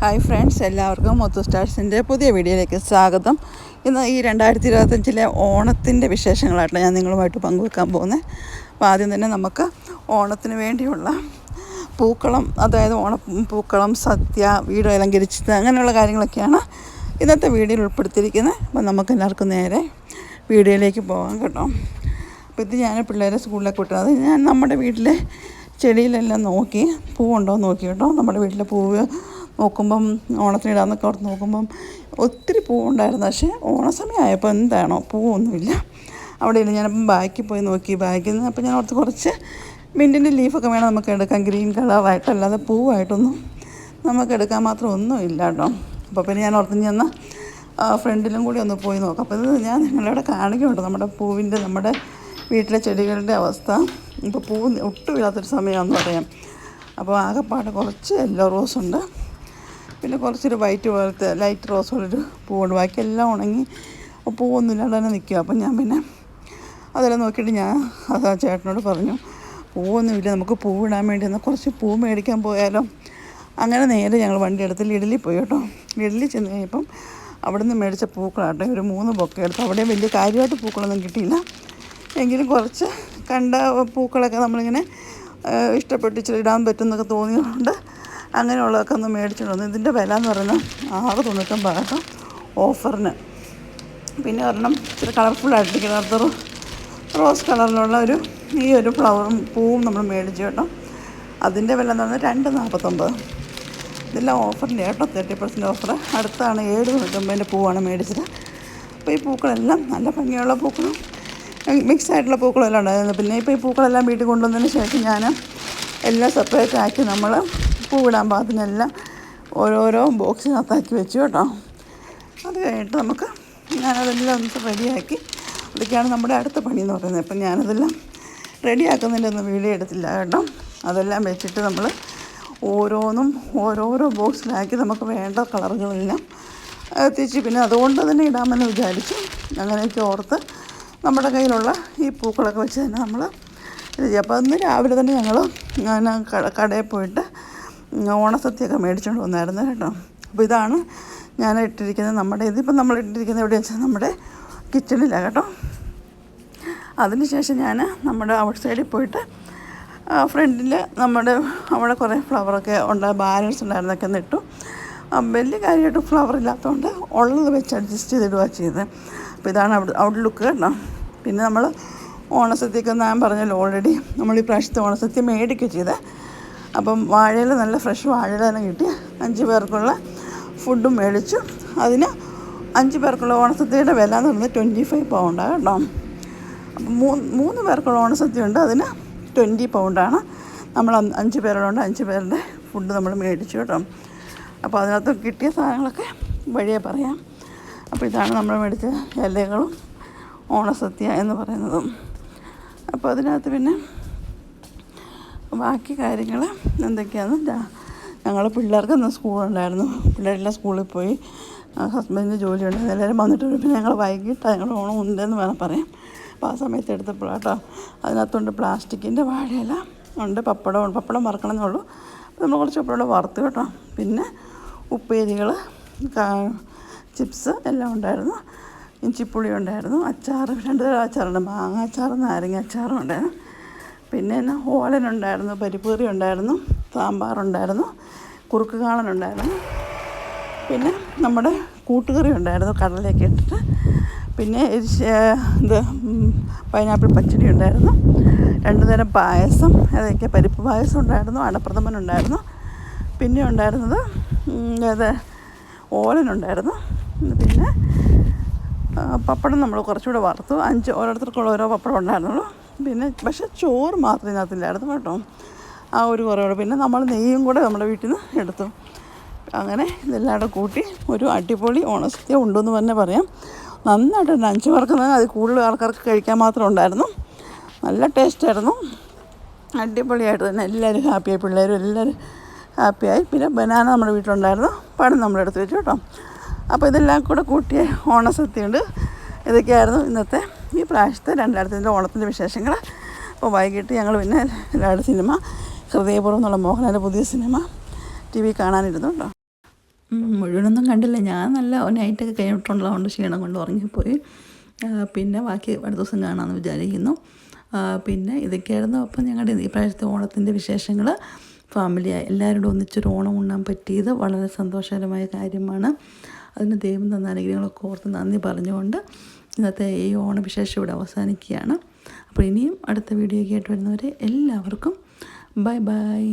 Hi friends എല്ലാവർക്കും മുത്തു സ്റ്റാർസിന്റെ പുതിയ വീഡിയോയിലേക്ക് സ്വാഗതം. ഇന്ന് ഈ രണ്ടായിരത്തി ഇരുപത്തഞ്ചിലെ ഓണത്തിന്റെ വിശേഷങ്ങളായിട്ടാണ് ഞാൻ നിങ്ങളുമായിട്ട് പങ്കുവെക്കാൻ പോകുന്നത്. അപ്പോൾ ആദ്യം തന്നെ നമുക്ക് ഓണത്തിന് വേണ്ടിയുള്ള പൂക്കളം അതായത് ഓണ പൂക്കളം സദ്യ വീട് അലങ്കരിച്ചത് അങ്ങനെയുള്ള കാര്യങ്ങളൊക്കെയാണ് ഇന്നത്തെ വീഡിയോയിൽ ഉൾപ്പെടുത്തിയിരിക്കുന്നത്. അപ്പോൾ നമുക്ക് എല്ലാവർക്കും നേരെ വീഡിയോയിലേക്ക് പോകാം കേട്ടോ. അപ്പോൾ ഇത് ഞാൻ പിള്ളേരെ സ്കൂളിലേക്ക് വിട്ടത് ഞാൻ നമ്മുടെ വീട്ടിലെ ചെടിയിലെല്ലാം നോക്കി പൂവുണ്ടോ നോക്കി കേട്ടോ. നമ്മുടെ വീട്ടിലെ പൂവ് നോക്കുമ്പം ഓണത്തിനിടാന്നൊക്കെ ഓർത്ത് നോക്കുമ്പം ഒത്തിരി പൂവുണ്ടായിരുന്നു. പക്ഷേ ഓണസമയമായപ്പോൾ എന്താണോ പൂവൊന്നുമില്ല. അവിടെ ഇല്ല ഞാനപ്പം ബാക്കി പോയി നോക്കി. ബാക്കിൽ നിന്ന് അപ്പോൾ ഞാൻ ഓർത്ത് കുറച്ച് മിന്റിന്റെ ലീഫൊക്കെ വേണം നമുക്ക് എടുക്കാം ഗ്രീൻ കളറായിട്ടല്ലാതെ പൂവായിട്ടൊന്നും നമുക്ക് എടുക്കാൻ മാത്രം ഒന്നും ഇല്ല കേട്ടോ. അപ്പോൾ പിന്നെ ഞാൻ ഓർത്ത് ചെന്ന് ഫ്രണ്ടിലും കൂടി ഒന്ന് പോയി നോക്കാം. അപ്പോൾ ഇത് ഞാൻ നിങ്ങളിവിടെ കാണിക്കുന്നുണ്ട് നമ്മുടെ പൂവിന്റെ നമ്മുടെ വീട്ടിലെ ചെടികളുടെ അവസ്ഥ. ഇപ്പോൾ പൂ ഒട്ടും ഇല്ലാത്തൊരു സമയമാണെന്ന് പറയാം. അപ്പോൾ ആകെപ്പാട് കുറച്ച് യെല്ലോ റോസ് ഉണ്ട്. പിന്നെ കുറച്ചൊരു വൈറ്റ് പോലത്തെ ലൈറ്റ് റോസ് പോലൊരു പൂവുണ്ട്. ബാക്കിയെല്ലാം ഉണങ്ങി പൂവൊന്നുമില്ലാണ്ട് തന്നെ നിൽക്കുക അപ്പം ഞാൻ പിന്നെ അതെല്ലാം നോക്കിയിട്ട് ഞാൻ അത് ആ ചേട്ടനോട് പറഞ്ഞു പൂവൊന്നുമില്ല നമുക്ക് പൂവിടാൻ വേണ്ടി എന്നാൽ കുറച്ച് പൂ മേടിക്കാൻ പോയാലോ. അങ്ങനെ നേരെ ഞങ്ങൾ വണ്ടി എടുത്ത് ലിഡലിൽ പോയി കേട്ടോ. ലിഡലിൽ ചെന്ന് കഴിഞ്ഞപ്പം അവിടെ നിന്ന് മേടിച്ച പൂക്കളാട്ടെ. ഒരു മൂന്ന് ബൊക്കെ എടുത്തു. അവിടെ വലിയ കാര്യമായിട്ട് പൂക്കളൊന്നും കിട്ടിയില്ല. എങ്കിലും കുറച്ച് കണ്ട പൂക്കളൊക്കെ നമ്മളിങ്ങനെ ഇഷ്ടപ്പെട്ട് ഇച്ചിരി പറ്റുമെന്നൊക്കെ തോന്നിയതുകൊണ്ട് അങ്ങനെയുള്ളതൊക്കെ ഒന്ന് മേടിച്ചിട്ട് വന്നു ഇതിന്റെ വില എന്ന് പറയുന്നത് ആറ് തൊണ്ണൂറ്റൊമ്പതാണ് ഓഫറിന്. പിന്നെ ഒരെണ്ണം ഇച്ചിരി കളർഫുള്ളായിട്ടിരിക്കുന്ന അടുത്തൊരു റോസ് കളറിലുള്ള ഒരു ഈ ഒരു ഫ്ലവറും പൂവും നമ്മൾ മേടിച്ചു കേട്ടോ. അതിന്റെ വില എന്ന് പറഞ്ഞാൽ രണ്ട് നാൽപ്പത്തൊമ്പത്. ഇതെല്ലാം ഓഫറിന്റെ കേട്ടോ. തേർട്ടി പെർസെന്റ് ഓഫർ അടുത്താണ് ഏഴ് തൊണ്ണൂറ്റൊമ്പതിന്റെ പൂവാണ് മേടിച്ചത്. അപ്പോൾ ഈ പൂക്കളെല്ലാം നല്ല ഭംഗിയുള്ള പൂക്കളും മിക്സ് ആയിട്ടുള്ള പൂക്കളെല്ലാം ഉണ്ടായിരുന്നു. പിന്നെ ഇപ്പോൾ ഈ പൂക്കളെല്ലാം വീട്ടിൽ കൊണ്ടുവന്നതിന് ശേഷം ഞാൻ എല്ലാം സെപ്പറേറ്റ് ആക്കി നമ്മൾ പൂവിടാൻ പാകത്തിനെല്ലാം ഓരോരോ ബോക്സിനകത്താക്കി വെച്ചു കേട്ടോ. അത് കഴിഞ്ഞിട്ട് നമുക്ക് ഞാനതെല്ലാം ഒന്ന് റെഡിയാക്കി അതൊക്കെയാണ് നമ്മുടെ അടുത്ത പണി എന്ന് പറയുന്നത്. അപ്പം ഞാനതെല്ലാം റെഡിയാക്കുന്നതിന്റെ ഒന്നും വീഡിയോ എടുത്തില്ല കേട്ടോ. അതെല്ലാം വെച്ചിട്ട് നമ്മൾ ഓരോന്നും ഓരോരോ ബോക്സിലാക്കി നമുക്ക് വേണ്ട കളറുകളെല്ലാം എത്തിച്ച്. പിന്നെ അതുകൊണ്ട് തന്നെ ഇടാമെന്ന് വിചാരിച്ചു. അങ്ങനെയൊക്കെ ഓർത്ത് നമ്മുടെ കയ്യിലുള്ള ഈ പൂക്കളൊക്കെ വെച്ച് തന്നെ നമ്മൾ ഇത് ചെയ്യും. അപ്പോൾ അന്ന് രാവിലെ തന്നെ ഞങ്ങൾ ഞാൻ കടയിൽ പോയിട്ട് ഓണസദ്യയൊക്കെ മേടിച്ചുകൊണ്ട് വന്നായിരുന്നു കേട്ടോ. അപ്പോൾ ഇതാണ് ഞാൻ ഇട്ടിരിക്കുന്നത് നമ്മുടെ ഇതിപ്പോൾ നമ്മൾ ഇട്ടിരിക്കുന്നത് എവിടെ വെച്ചാൽ നമ്മുടെ കിച്ചണിലാണ് കേട്ടോ. അതിനുശേഷം ഞാൻ നമ്മുടെ ഔട്ട് സൈഡിൽ പോയിട്ട് ഫ്രണ്ടിൽ നമ്മുടെ അവിടെ കുറേ ഫ്ലവറൊക്കെ ഉണ്ട് ബാലൻസ് ഉണ്ടായിരുന്നൊക്കെ നിട്ടു വലിയ കാര്യമായിട്ട് ഫ്ലവർ ഇല്ലാത്തതുകൊണ്ട് ഉള്ളത് വെച്ച് അഡ്ജസ്റ്റ് ചെയ്തിടുക ചെയ്തത് അപ്പോൾ ഇതാണ് അവിടെ ഔട്ട് ലുക്ക് കേട്ടോ. പിന്നെ നമ്മൾ ഓണസദ്യക്ക് ഞാൻ പറഞ്ഞല്ലോ ഓൾറെഡി നമ്മൾ ഈ പ്രാവശ്യത്തെ ഓണസദ്യ മേടിക്കുക ചെയ്തത് അപ്പം വാഴയിൽ നല്ല ഫ്രഷ് വാഴയിൽ തന്നെ കിട്ടി. അഞ്ച് പേർക്കുള്ള ഫുഡും മേടിച്ചു. അതിന് അഞ്ച് പേർക്കുള്ള ഓണസദ്യയുടെ വില എന്ന് പറഞ്ഞാൽ ട്വന്റി ഫൈവ് പൗണ്ടാണ് കേട്ടോ. അപ്പം മൂന്ന് മൂന്ന് പേർക്കുള്ള ഓണസദ്യ ഉണ്ട് അതിന് ട്വന്റി പൗണ്ടാണ് നമ്മൾ അഞ്ച് പേരുള്ളതുകൊണ്ട് അഞ്ച് പേരുടെ ഫുഡ് നമ്മൾ മേടിച്ചു കേട്ടോ. അപ്പോൾ അതിനകത്ത് കിട്ടിയ സാധനങ്ങളൊക്കെ വഴിയേ പറയാം. അപ്പോൾ ഇതാണ് നമ്മൾ മേടിച്ച ഇലകളും ഓണസദ്യ എന്ന് പറയുന്നതും. അപ്പോൾ അതിനകത്ത് പിന്നെ ബാക്കി കാര്യങ്ങൾ എന്തൊക്കെയാണെന്ന് ഞങ്ങൾ പിള്ളേർക്ക് ഇന്ന് സ്കൂളുണ്ടായിരുന്നു. പിള്ളേരെല്ലാം സ്കൂളിൽ പോയി. ഹസ്ബൻഡിന് ജോലി ഉണ്ടായിരുന്നു എല്ലാവരും വന്നിട്ട് പിന്നെ ഞങ്ങൾ വൈകിട്ട് ഞങ്ങൾ ഓണം ഉണ്ടെന്ന് വേണം പറയാം അപ്പോൾ ആ സമയത്ത് എടുത്തപ്പോഴാട്ടോ അതിനകത്തുണ്ട് പ്ലാസ്റ്റിക്കിന്റെ വാഴയില ഉണ്ട് പപ്പടം ഉണ്ട്. പപ്പടം വറക്കണം എന്നുള്ളൂ അപ്പോൾ നമ്മൾ കുറച്ച് പപ്പടം വറുത്ത് കേട്ടോ. പിന്നെ ഉപ്പേരികൾ ചിപ്സ് എല്ലാം ഉണ്ടായിരുന്നു. ഇഞ്ചിപ്പുളി ഉണ്ടായിരുന്നു. അച്ചാർ രണ്ട് തരം അച്ചാറുണ്ട്. മാങ്ങ അച്ചാറും നാരങ്ങ അച്ചാറും ഉണ്ടായിരുന്നു. പിന്നെ എന്നാ ഓലനുണ്ടായിരുന്നു പരിപ്പൂറി ഉണ്ടായിരുന്നു സാമ്പാറുണ്ടായിരുന്നു കുറുക്ക് കാളനുണ്ടായിരുന്നു പിന്നെ നമ്മുടെ കൂട്ടുകറി ഉണ്ടായിരുന്നു കടലയൊക്കെ ഇട്ടിട്ട്. പിന്നെ ഇത് പൈനാപ്പിൾ പച്ചടി ഉണ്ടായിരുന്നു. രണ്ടു നേരം പായസം അതൊക്കെ പരിപ്പ് പായസം ഉണ്ടായിരുന്നു അടപ്രഥമൻ ഉണ്ടായിരുന്നു. പിന്നെ ഉണ്ടായിരുന്നത് അത് ഓലനുണ്ടായിരുന്നു പിന്നെ പപ്പടം നമ്മൾ കുറച്ചുകൂടെ വറുത്തു. അഞ്ച് ഓരോരുത്തർക്കുള്ള ഓരോ പപ്പടം ഉണ്ടായിരുന്നുള്ളൂ. പിന്നെ പക്ഷേ ചോറ് മാത്രം ഇതിനകത്തില്ലായിരുന്നു കേട്ടോ. ആ ഒരു കുറവുള്ളൂ പിന്നെ നമ്മൾ നെയ്യും കൂടെ നമ്മുടെ വീട്ടിൽ നിന്ന് എടുത്തു. അങ്ങനെ ഇതെല്ലാം കൂടെ കൂട്ടി ഒരു അടിപൊളി ഓണസദ്യ ഉണ്ടെന്ന് തന്നെ പറയാം. നന്നായിട്ടുണ്ട് അഞ്ച് പേർക്ക് അത് കൂടുതൽ ആൾക്കാർക്ക് കഴിക്കാൻ മാത്രം ഉണ്ടായിരുന്നു. നല്ല ടേസ്റ്റായിരുന്നു അടിപൊളിയായിട്ട് തന്നെ എല്ലാവരും ഹാപ്പിയായി പിള്ളേരും എല്ലാവരും ഹാപ്പിയായി പിന്നെ ബനാന നമ്മുടെ വീട്ടിലുണ്ടായിരുന്നു. പഴം നമ്മളെടുത്ത് വെച്ചു കേട്ടോ. അപ്പോൾ ഇതെല്ലാം കൂടെ കൂട്ടിയ ഓണസദ്യയുണ്ട്. ഇതൊക്കെയായിരുന്നു ഇന്നത്തെ ഈ പ്രാവശ്യത്തെ രണ്ടായിരത്തിന്റെ ഓണത്തിന്റെ വിശേഷങ്ങൾ. അപ്പോൾ വൈകിട്ട് ഞങ്ങൾ പിന്നെ എല്ലാവരുടെ സിനിമ ഹൃദയപൂർവം എന്നുള്ള മോഹൻലാലിന്റെ പുതിയ സിനിമ ടി വി കാണാനിരുന്നു കേട്ടോ. മുഴുവനൊന്നും കണ്ടില്ല. ഞാൻ നല്ല നൈറ്റൊക്കെ കഴിഞ്ഞിട്ടുള്ളതുകൊണ്ട് ക്ഷീണം കൊണ്ട് ഉറങ്ങിപ്പോയി. പിന്നെ ബാക്കി അടുത്ത ദിവസം കാണാമെന്ന് വിചാരിക്കുന്നു. പിന്നെ ഇതൊക്കെയായിരുന്നു അപ്പം ഞങ്ങളുടെ ഈ പ്രാവശ്യത്തെ ഓണത്തിന്റെ വിശേഷങ്ങൾ. ഫാമിലി എല്ലാവരോടും ഒന്നിച്ചൊരു ഓണം ഉണ്ണാൻ പറ്റിയത് വളരെ സന്തോഷകരമായ കാര്യമാണ്. അതിന് ദൈവം തന്ന അനുഗ്രഹങ്ങളൊക്കെ ഓർത്ത് നന്ദി പറഞ്ഞുകൊണ്ട് ഇന്നത്തെ ഈ ഓണവിശേഷം ഇവിടെ അവസാനിക്കുകയാണ്. അപ്പോൾ ഇനിയും അടുത്ത വീഡിയോ ആയിട്ട് വരുന്നവരെ എല്ലാവർക്കും ബൈ ബൈ.